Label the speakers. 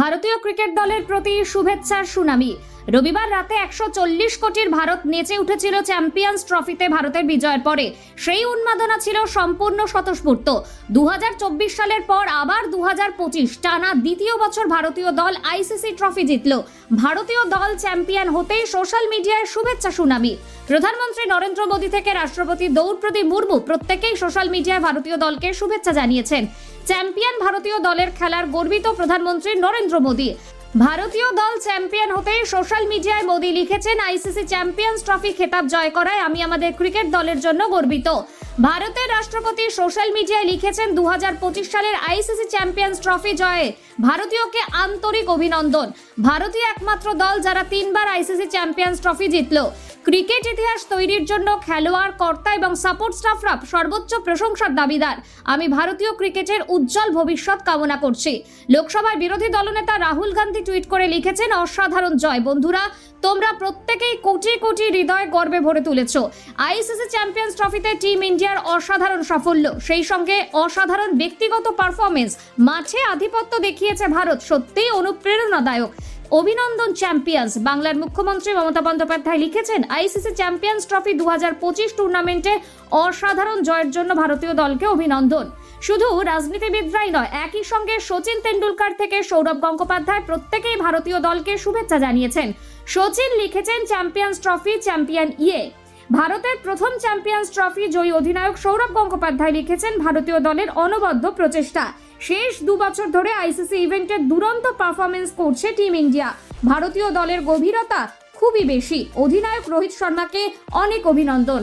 Speaker 1: ভারতীয় ক্রিকেট দলের প্রতি শুভেচ্ছার সুনামি। রবিবার রাতে একশো চল্লিশ কোটির ভারত নেচে উঠেছিল চ্যাম্পিয়ন্স ট্রফিতে ভারতের বিজয়ের পরে। সেই উন্মাদনা ছিল সম্পূর্ণ স্বতঃস্ফূর্ত। দু হাজার চব্বিশ সালের পর আবার দু হাজার পঁচিশ টানা দ্বিতীয় বছর ভারতীয় দল আইসিসি ট্রফি জিতল। ভারতীয় দল চ্যাম্পিয়ন হতেই সোশ্যাল মিডিয়ায় শুভেচ্ছা সুনামি। প্রধানমন্ত্রী নরেন্দ্র মোদী থেকে রাষ্ট্রপতি দ্রৌপদী মুর্মু প্রত্যেকেই সোশ্যাল মিডিয়ায় ভারতীয় দলকে শুভেচ্ছা জানিয়েছেন। চ্যাম্পিয়ন ভারতীয় দলের খেলার গর্বিত প্রধানমন্ত্রী নরেন্দ্র মোদী। ভারতীয় দল চ্যাম্পিয়ন হতে সোশ্যাল মিডিয়ায় মোদি লিখেছেন, আইসিসি চ্যাম্পিয়ন্স ট্রফি খেতাব জয় করায় আমি আমাদের ক্রিকেট দলের জন্য গর্বিত। ভারতের রাষ্ট্রপতি সোশ্যাল মিডিয়ায় লিখেছেন দুহাজার পঁচিশ সালের আইসিসি চ্যাম্পিয়ন্স ট্রফি জয়ে ভারতীয়কে আন্তরিক অভিনন্দন। ভারতীয় একমাত্র দল যারা তিনবার আইসিসি চ্যাম্পিয়ন্স ট্রফি জিতলো। ক্রিকেট ইতিহাস তৈরির জন্য খেলোয়াড়, কর্তা এবং সাপোর্ট স্টাফরা সর্বোচ্চ প্রশংসার দাবিদার। আমি ভারতীয় ক্রিকেটের উজ্জ্বল ভবিষ্যৎ কামনা করছি। লোকসভার বিরোধী দলনেতা রাহুল গান্ধী টুইট করে লিখেছেন, অসাধারণ জয় বন্ধুরা তোমরা প্রত্যেকেই কোটি কোটি হৃদয় গর্বে ভরে তুলেছ। আইসিসি চ্যাম্পিয়ন্স ট্রফিতে টিম ইন্ডিয়ার অসাধারণ সাফল্য। সেই সঙ্গে অসাধারণ ব্যক্তিগত পারফরমেন্স মাঠে আধিপত্য দেখিয়েছে ভারত। সত্যিই অনুপ্রেরণাদায়ক। অভিনন্দন চ্যাম্পিয়ন্স বাংলার মুখ্যমন্ত্রী মমতা বন্দ্যোপাধ্যায় লিখেছেন আইসিসি চ্যাম্পিয়ন্স ট্রফি দু হাজার পঁচিশ টুর্নামেন্টে অসাধারণ জয়ের জন্য ভারতীয় দলকে অভিনন্দন। শুধু রাজনীতিবিদরাই নয়, একই সঙ্গে সচিন তেন্ডুলকার থেকে সৌরভ গঙ্গোপাধ্যায় প্রত্যেকেই ভারতীয় দলকে শুভেচ্ছা জানিয়েছেন। সচিন লিখেছেন চ্যাম্পিয়ন্স ট্রফি চ্যাম্পিয়ন ইয়ে। ভারতের প্রথম চ্যাম্পিয়ন্স ট্রফি জয়ী অধিনায়ক সৌরভ গঙ্গোপাধ্যায় লিখেছেন ভারতীয় দলের অনবদ্য প্রচেষ্টা। শেষ দু বছর ধরে আইসিসি ইভেন্টে দুরন্ত পারফরমেন্স করছে টিম ইন্ডিয়া। ভারতীয় দলের গভীরতা খুবই বেশি। অধিনায়ক রোহিত শর্মাকে অনেক অভিনন্দন।